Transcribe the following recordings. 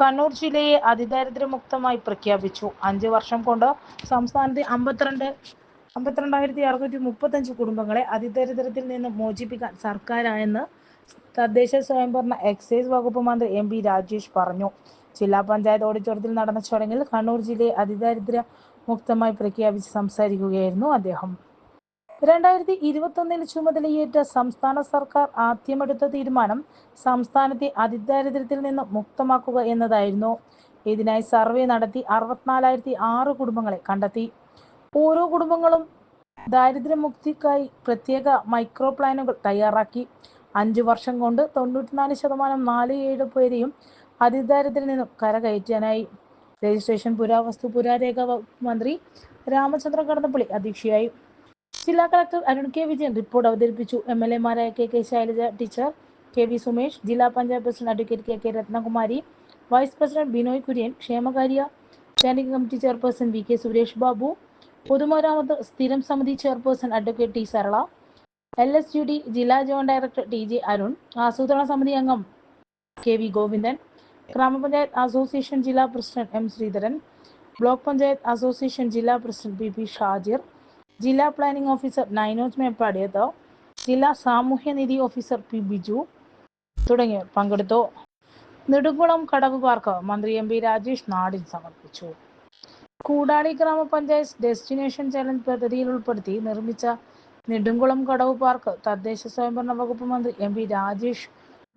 കണ്ണൂർ ജില്ലയെ അതിദാരിദ്ര്യമുക്തമായി പ്രഖ്യാപിച്ചു. അഞ്ച് വർഷം കൊണ്ട് സംസ്ഥാനത്തെ അമ്പത്തിരണ്ട് അമ്പത്തിരണ്ടായിരത്തി അറുന്നൂറ്റി മുപ്പത്തഞ്ച് കുടുംബങ്ങളെ അതിദരിദ്രത്തിൽ നിന്ന് മോചിപ്പിക്കാൻ സർക്കാരായെന്ന് തദ്ദേശ സ്വയംഭരണ എക്സൈസ് വകുപ്പ് മന്ത്രി എം പി രാജേഷ് പറഞ്ഞു. ജില്ലാ പഞ്ചായത്ത് ഓഡിറ്റോറിയത്തിൽ നടന്ന ചടങ്ങിൽ കണ്ണൂർ ജില്ലയെ അതിദാരിദ്ര്യ മുക്തമായി പ്രഖ്യാപിച്ച് സംസാരിക്കുകയായിരുന്നു അദ്ദേഹം. രണ്ടായിരത്തി ഇരുപത്തൊന്നിൽ ചുമതലയേറ്റ സംസ്ഥാന സർക്കാർ ആദ്യമെടുത്ത തീരുമാനം സംസ്ഥാനത്തെ അതിദാരിദ്ര്യത്തിൽ നിന്ന് മുക്തമാക്കുക എന്നതായിരുന്നു. ഇതിനായി സർവേ നടത്തി അറുപത്തിനാലായിരത്തി ആറ് കുടുംബങ്ങളെ കണ്ടെത്തി. ഓരോ കുടുംബങ്ങളും ദാരിദ്ര്യമുക്തിക്കായി പ്രത്യേക മൈക്രോ പ്ലാനുകൾ തയ്യാറാക്കി. അഞ്ചു വർഷം കൊണ്ട് തൊണ്ണൂറ്റിനാല് ശതമാനം നാല് ഏഴ് പേരെയും അതിദാരിദ്ര്യത്തിൽ നിന്നും കരകയറ്റാനായി. രജിസ്ട്രേഷൻ പുരാവസ്തു പുരാരേഖ വകുപ്പ് മന്ത്രി രാമചന്ദ്ര കടന്നപ്പള്ളി അധ്യക്ഷയായി. ജില്ലാ collector Arun K Vijayan report അവതരിപ്പിച്ചു. M L എമാരായ K K Shailaja teacher K V Sumesh ജില്ലാ panchayat president advocate K K Ratnakumari vice president Binoy Kurian ക്ഷേമകാര്യ standing committee chairperson V K Suresh Babu പൊതുമരാമത്ത് സ്ഥിരം സമിതി chairperson advocate T Sarala L S U D ജില്ലാ joint director T J Arun ആസൂത്രണ സമിതി അംഗം K V Govindan ഗ്രാമപഞ്ചായത്ത് association ജില്ലാ president M Sreedharan block panchayat association ജില്ലാ പ്രസിഡന്റ് പി പി ഷാജിർ ജില്ലാ പ്ലാനിംഗ് ഓഫീസർ നൈനോജ് മേപ്പാടിയത്ത് ജില്ലാ സാമൂഹ്യനിധി ഓഫീസർ പി ബിജു തുടങ്ങിയവർ പങ്കെടുത്തു. നെടുകുളം കടവ് പാർക്ക് മന്ത്രി എം പി രാജേഷ് നാടിൻ സമർപ്പിച്ചു. കൂടാളി ഗ്രാമപഞ്ചായത്ത് ഡെസ്റ്റിനേഷൻ ചലഞ്ച് പദ്ധതിയിൽ ഉൾപ്പെടുത്തി നിർമ്മിച്ച നെടുങ്കുളം കടവ് പാർക്ക് തദ്ദേശ സ്വയംഭരണ വകുപ്പ് മന്ത്രി എം പി രാജേഷ്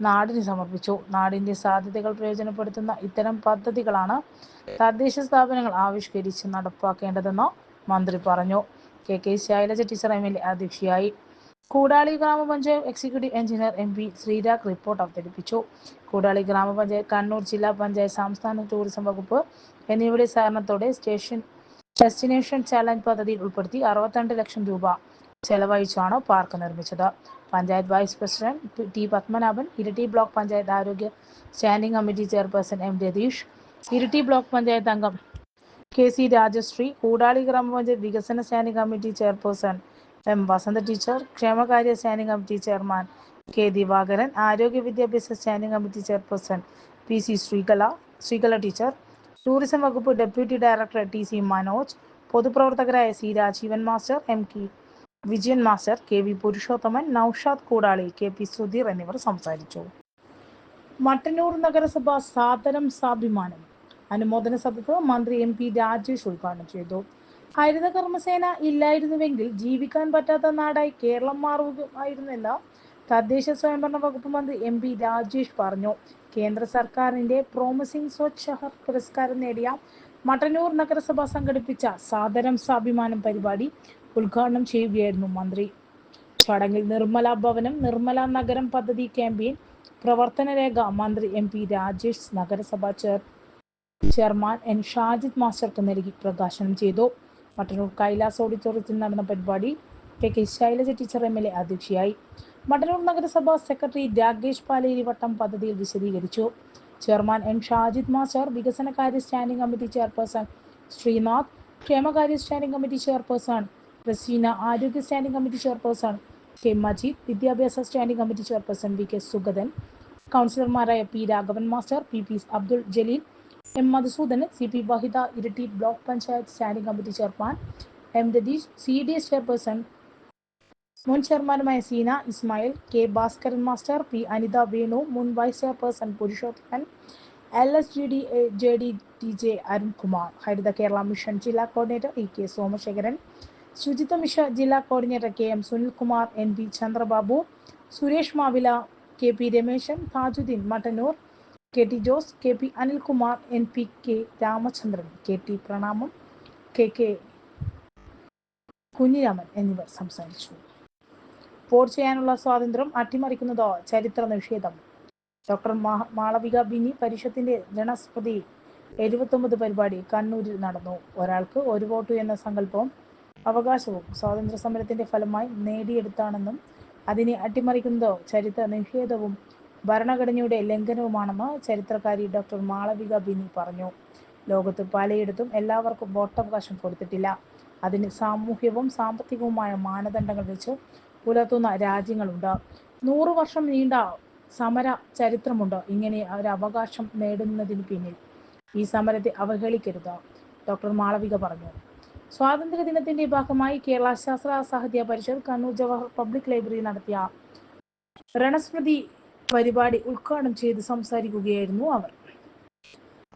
നാടിന് സമർപ്പിച്ചു. നാടിന്റെ സാധ്യതകൾ പ്രയോജനപ്പെടുത്തുന്ന ഇത്തരം പദ്ധതികളാണ് തദ്ദേശ സ്ഥാപനങ്ങൾ ആവിഷ്കരിച്ച് നടപ്പാക്കേണ്ടതെന്ന് മന്ത്രി പറഞ്ഞു. K K Shailaja teacher M L A അധ്യക്ഷയായി. കൂടാളി ഗ്രാമപഞ്ചായത്ത് executive engineer M P Sreerag report അവതരിപ്പിച്ചു. കൂടാളി ഗ്രാമപഞ്ചായത്ത് കണ്ണൂർ ജില്ലാ പഞ്ചായത്ത് സംസ്ഥാന ടൂറിസം വകുപ്പ് എന്നിവയുടെ സഹകരണത്തോടെ സ്റ്റേഷൻ ഡെസ്റ്റിനേഷൻ ചാലഞ്ച് പദ്ധതിയിൽ ഉൾപ്പെടുത്തി അറുപത്തിരണ്ട് ലക്ഷം രൂപ ചെലവഴിച്ചാണ് പാർക്ക് നിർമ്മിച്ചത്. Panchayat vice president T Padmanabhan Iritty block panchayat ആരോഗ്യ standing committee chairperson M Ratheesh Iritty block panchayat അംഗം കെ സി രാജശ്രീ കൂടാളി ഗ്രാമപഞ്ചായത്ത് വികസന standing committee chairperson M Vasantha teacher ക്ഷേമകാര്യ standing committee chairman K Divakaran ആരോഗ്യ വിദ്യാഭ്യാസ standing committee chairperson P C Sreekala Sreekala teacher tourism വകുപ്പ് deputy director T C Manoj പൊതുപ്രവർത്തകരായ C Rajeevan master M K Vijayan master K V Purushothaman Noushad Koodali K P Sudheer എന്നിവർ സംസാരിച്ചു. മട്ടന്നൂർ നഗരസഭ സാധനം സാഭിമാനം അനുമോദന സഭയ്ക്ക് മന്ത്രി എം പി രാജേഷ് ഉദ്ഘാടനം ചെയ്തു. ഹരിത കർമ്മസേന ഇല്ലായിരുന്നുവെങ്കിൽ ജീവിക്കാൻ പറ്റാത്ത നാടായി കേരളം മാറുകയായിരുന്നെന്ന് തദ്ദേശ സ്വയംഭരണ വകുപ്പ് മന്ത്രി എം പി രാജേഷ് പറഞ്ഞു. കേന്ദ്ര സർക്കാരിന്റെ പ്രോമിസിംഗ് സ്വച്ഛ് ഷഹർ പുരസ്കാരം നേടിയ മട്ടന്നൂർ നഗരസഭ സംഘടിപ്പിച്ച സാദരം സ്വാഭിമാനം പരിപാടി ഉദ്ഘാടനം ചെയ്യുകയായിരുന്നു മന്ത്രി. ചടങ്ങിൽ നിർമ്മല ഭവനം നിർമ്മല നഗരം പദ്ധതി ക്യാമ്പയിൻ പ്രവർത്തനരേഖ മന്ത്രി എം പി രാജേഷ് നഗരസഭാ ചെയർ ചെയർമാൻ എൻ. ഷാജിദ് മാസ്റ്റർക്ക് നൽകി പ്രകാശനം ചെയ്തു. മട്ടന്നൂർ കൈലാസ് ഓഡിറ്റോറിയത്തിൽ നടന്ന പരിപാടി K. K. Shailaja teacher M. L. A അധ്യക്ഷയായി. മട്ടന്നൂർ നഗരസഭ സെക്രട്ടറി രാകേഷ് പാലേരിവട്ടം പദ്ധതിയിൽ വിശദീകരിച്ചു. Chairman N. ഷാജിദ് മാസ്റ്റർ വികസനകാര്യ സ്റ്റാൻഡിംഗ് കമ്മിറ്റി ചെയർപേഴ്സൺ ശ്രീനാഥ് ക്ഷേമകാര്യ സ്റ്റാൻഡിംഗ് കമ്മിറ്റി ചെയർപേഴ്സൺ റസീന ആരോഗ്യ standing committee chairperson K. Majeed വിദ്യാഭ്യാസ standing committee chairperson V. K. Sugathan കൗൺസിലർമാരായ P. Raghavan master P. P. Abdul Jaleel M Madhusudan C P Vahida Iritty block panchayat standing committee chairman. M Ratheesh C D S chairperson. മുൻ ചെയർമാനുമായ Seena Ismail K Bhaskaran master P Anitha Venu മുൻ vice chairperson Purushothaman L S G D J D T J Arunkumar. Haritha Kerala mission ജില്ലാ coordinator E K Somasekharan. Suchitwa mission ജില്ലാ coordinator K M Sunilkumar N B Chandrababu. Suresh Mavila K P Rameshan Thajudheen Mattannur. K T Jose K P Anilkumar N P K Ramachandran K T Pranamam K K Kunhiraman എന്നിവർ സംസാരിച്ചു. Vote ചെയ്യാനുള്ള സ്വാതന്ത്ര്യം അട്ടിമറിക്കുന്നതോ ചരിത്ര നിഷേധം? Doctor Malavika Bini പരിഷത്തിന്റെ ജനസ്പതി എഴുപത്തൊമ്പത് പരിപാടി കണ്ണൂരിൽ നടന്നു. ഒരാൾക്ക് ഒരു വോട്ട് എന്ന സങ്കല്പവും അവകാശവും സ്വാതന്ത്ര്യ സമരത്തിന്റെ ഫലമായി നേടിയെടുത്താണെന്നും അതിനെ അട്ടിമറിക്കുന്നതോ ചരിത്ര നിഷേധവും ഭരണഘടനയുടെ ലംഘനവുമാണെന്ന് ചരിത്രകാരി ഡോക്ടർ മാളവിക ബിനി പറഞ്ഞു. ലോകത്ത് പലയിടത്തും എല്ലാവർക്കും വോട്ടവകാശം കൊടുത്തിട്ടില്ല. അതിന് സാമൂഹ്യവും സാമ്പത്തികവുമായ മാനദണ്ഡങ്ങൾ വെച്ച് പുലർത്തുന്ന രാജ്യങ്ങളുണ്ട്. നൂറു വർഷം നീണ്ട സമര ചരിത്രമുണ്ട് ഇങ്ങനെ ഒരു അവകാശം നേടുന്നതിന് പിന്നിൽ. ഈ സമരത്തെ അവഹേളിക്കരുത് ഡോക്ടർ മാളവിക പറഞ്ഞു. സ്വാതന്ത്ര്യ ദിനത്തിന്റെ ഭാഗമായി കേരള ശാസ്ത്ര സാഹിത്യ പരിഷത്ത് കണ്ണൂർ ജവഹർ പബ്ലിക് ലൈബ്രറി നടത്തിയ രണസ്മൃതി പരിപാടി ഉദ്ഘാടനം ചെയ്ത് സംസാരിക്കുകയായിരുന്നു അവർ.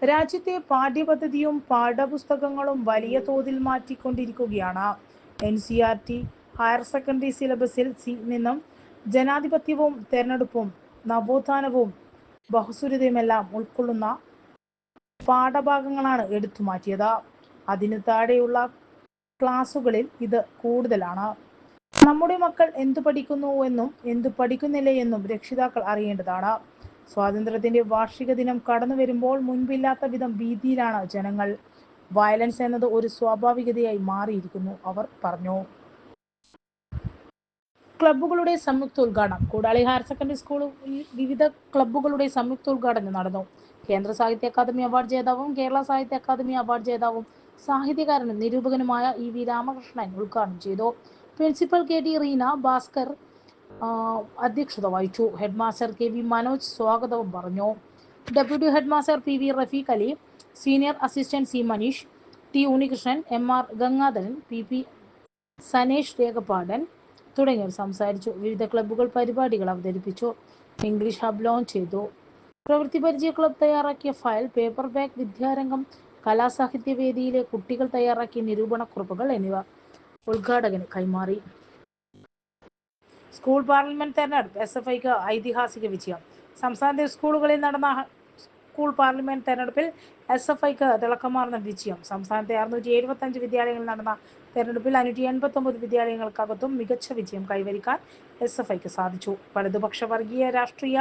രാജ്യത്തെ പാഠ്യപദ്ധതിയും പാഠപുസ്തകങ്ങളും വലിയ തോതിൽ മാറ്റിക്കൊണ്ടിരിക്കുകയാണ്. N C R T higher secondary സിലബസിൽ നിന്നും ജനാധിപത്യവും തെരഞ്ഞെടുപ്പും നവോത്ഥാനവും ബഹുസുരതയുമെല്ലാം ഉൾക്കൊള്ളുന്ന പാഠഭാഗങ്ങളാണ് എടുത്തു മാറ്റിയത് അതിനു താഴെയുള്ള ക്ലാസുകളിൽ ഇത് കൂടുതലാണ്. നമ്മുടെ മക്കൾ എന്തു പഠിക്കുന്നു എന്നും എന്തു പഠിക്കുന്നില്ല എന്നും രക്ഷിതാക്കൾ അറിയേണ്ടതാണ്. സ്വാതന്ത്ര്യത്തിന്റെ വാർഷിക ദിനം കടന്നു വരുമ്പോൾ മുൻപില്ലാത്ത വിധം ഭീതിയിലാണ് ജനങ്ങൾ. വയലൻസ് എന്നത് ഒരു സ്വാഭാവികതയായി മാറിയിരിക്കുന്നു അവർ പറഞ്ഞു. ക്ലബ്ബുകളുടെ സംയുക്തോദ്ഘാടനം കൂടാളി ഹയർ സെക്കൻഡറി സ്കൂളിൽ വിവിധ ക്ലബ്ബുകളുടെ സംയുക്തോദ്ഘാടനം നടന്നു. കേന്ദ്ര സാഹിത്യ അക്കാദമി അവാർഡ് ജേതാവും കേരള സാഹിത്യ അക്കാദമി അവാർഡ് ജേതാവും സാഹിത്യകാരനും നിരൂപകനുമായ ഇ വി രാമകൃഷ്ണൻ ഉദ്ഘാടനം ചെയ്തു. Principal K T Reena Bhaskar അധ്യക്ഷത വഹിച്ചു. ഹെഡ്മാസ്റ്റർ കെ വി മനോജ് സ്വാഗതവും പറഞ്ഞു. Deputy headmaster P V Rafeeq Ali senior assistant C Maneesh T Unnikrishnan M R Gangadharan P P Sanesh രേഖപാടൻ തുടങ്ങിയവർ സംസാരിച്ചു. വിവിധ ക്ലബ്ബുകൾ പരിപാടികൾ അവതരിപ്പിച്ചു. ഇംഗ്ലീഷ് ഹബ് ലോഞ്ച് ചെയ്തു. പ്രവൃത്തി പരിചയ ക്ലബ് തയ്യാറാക്കിയ ഫയൽ പേപ്പർ ബാഗ് വിദ്യാരംഗം കലാസാഹിത്യ വേദിയിലെ കുട്ടികൾ തയ്യാറാക്കിയ നിരൂപണക്കുറിപ്പുകൾ എന്നിവ ഉദ്ഘാടകന് കൈമാറി. സ്കൂൾ പാർലമെന്റ് തെരഞ്ഞെടുപ്പ് എസ് എഫ് ഐക്ക് ഐതിഹാസിക വിജയം. സംസ്ഥാനത്തെ സ്കൂളുകളിൽ നടന്ന സ്കൂൾ പാർലമെന്റ് തെരഞ്ഞെടുപ്പിൽ എസ് എഫ് ഐക്ക് തിളക്കമാർന്ന വിജയം. സംസ്ഥാനത്തെ അറുന്നൂറ്റി എഴുപത്തി അഞ്ച് വിദ്യാലയങ്ങളിൽ നടന്ന തെരഞ്ഞെടുപ്പിൽ അഞ്ഞൂറ്റി എൺപത്തി ഒമ്പത് വിദ്യാലയങ്ങൾക്കകത്തും മികച്ച വിജയം കൈവരിക്കാൻ എസ് എഫ് ഐക്ക് സാധിച്ചു. വലതുപക്ഷ വർഗീയ രാഷ്ട്രീയ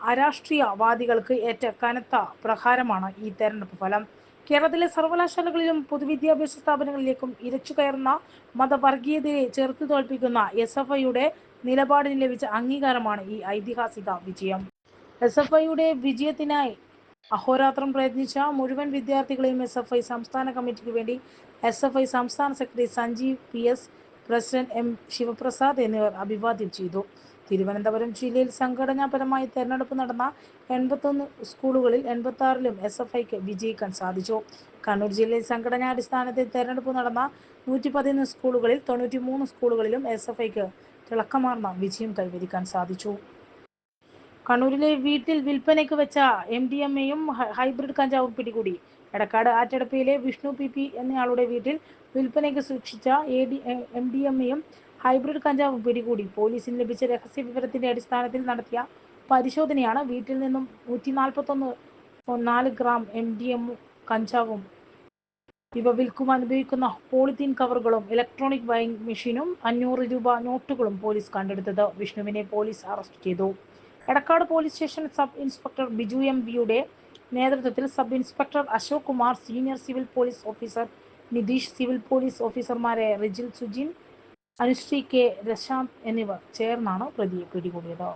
അരാഷ്ട്രീയവാദികൾക്ക് ഏറ്റ കനത്ത പ്രഹാരമാണ് ഈ തെരഞ്ഞെടുപ്പ് ഫലം. കേരളത്തിലെ സർവകലാശാലകളിലും പൊതുവിദ്യാഭ്യാസ സ്ഥാപനങ്ങളിലേക്കും ഇരച്ചു കയറുന്ന മതവർഗീയതയെ ചെറുത്തു തോൽപ്പിക്കുന്ന എസ് എഫ് ഐയുടെ നിലപാടിന് ലഭിച്ച അംഗീകാരമാണ് ഈ ഐതിഹാസിക വിജയം. എസ് എഫ് ഐയുടെ വിജയത്തിനായി അഹോരാത്രം പ്രയത്നിച്ച മുഴുവൻ വിദ്യാർത്ഥികളെയും എസ് എഫ് ഐ സംസ്ഥാന കമ്മിറ്റിക്ക് വേണ്ടി എസ് എഫ് ഐ സംസ്ഥാന secretary Sanjeev P S president M Sivaprasad എന്നിവർ അഭിവാദ്യം ചെയ്തു. തിരുവനന്തപുരം ജില്ലയിൽ സംഘടനാപരമായി തെരഞ്ഞെടുപ്പ് നടന്ന എൺപത്തൊന്ന് സ്കൂളുകളിൽ എൺപത്തി ആറിലും എസ് എഫ് ഐക്ക് വിജയിക്കാൻ സാധിച്ചു. കണ്ണൂർ ജില്ലയിൽ സംഘടനാടിസ്ഥാനത്തിൽ തെരഞ്ഞെടുപ്പ് നടന്ന നൂറ്റി പതിനൊന്ന് സ്കൂളുകളിൽ തൊണ്ണൂറ്റി മൂന്ന് സ്കൂളുകളിലും എസ് എഫ് ഐക്ക് തിളക്കമാർന്ന വിജയം കൈവരിക്കാൻ സാധിച്ചു. കണ്ണൂരിലെ വീട്ടിൽ വിൽപ്പനയ്ക്ക് വെച്ച എം ഡി എം എയും ഹൈബ്രിഡ് കഞ്ചാവും പിടികൂടി. എടക്കാട് ആറ്റടപ്പയിലെ വിഷ്ണു പി പി എന്നയാളുടെ വീട്ടിൽ വിൽപ്പനയ്ക്ക് സൂക്ഷിച്ച A D M D M എയും ഹൈബ്രിഡ് കഞ്ചാവ് പിടികൂടി. പോലീസിന് ലഭിച്ച രഹസ്യ വിവരത്തിന്റെ അടിസ്ഥാനത്തിൽ നടത്തിയ പരിശോധനയാണ് വീട്ടിൽ നിന്നും നൂറ്റി നാൽപ്പത്തൊന്ന് നാല് ഗ്രാം എം ഡി എം കഞ്ചാവും ഇവ വിൽക്കുവാൻ ഉപയോഗിക്കുന്ന പോളിത്തീൻ കവറുകളും ഇലക്ട്രോണിക് ബൈങ് മെഷീനും അഞ്ഞൂറ് രൂപ നോട്ടുകളും പോലീസ് കണ്ടെടുത്തത്. വിഷ്ണുവിനെ പോലീസ് അറസ്റ്റ് ചെയ്തു. Edakkad police station sub inspector Biju M ബിയുടെ നേതൃത്വത്തിൽ sub inspector Ashok Kumar senior civil police officer Nitheesh civil police ഓഫീസർമാരെ റിജിൽ സുജിൻ അനുശ്രീ കെ രശാന്ത് എന്നിവർ ചേർന്നാണ് പ്രതിയെ പിടികൂടിയത്.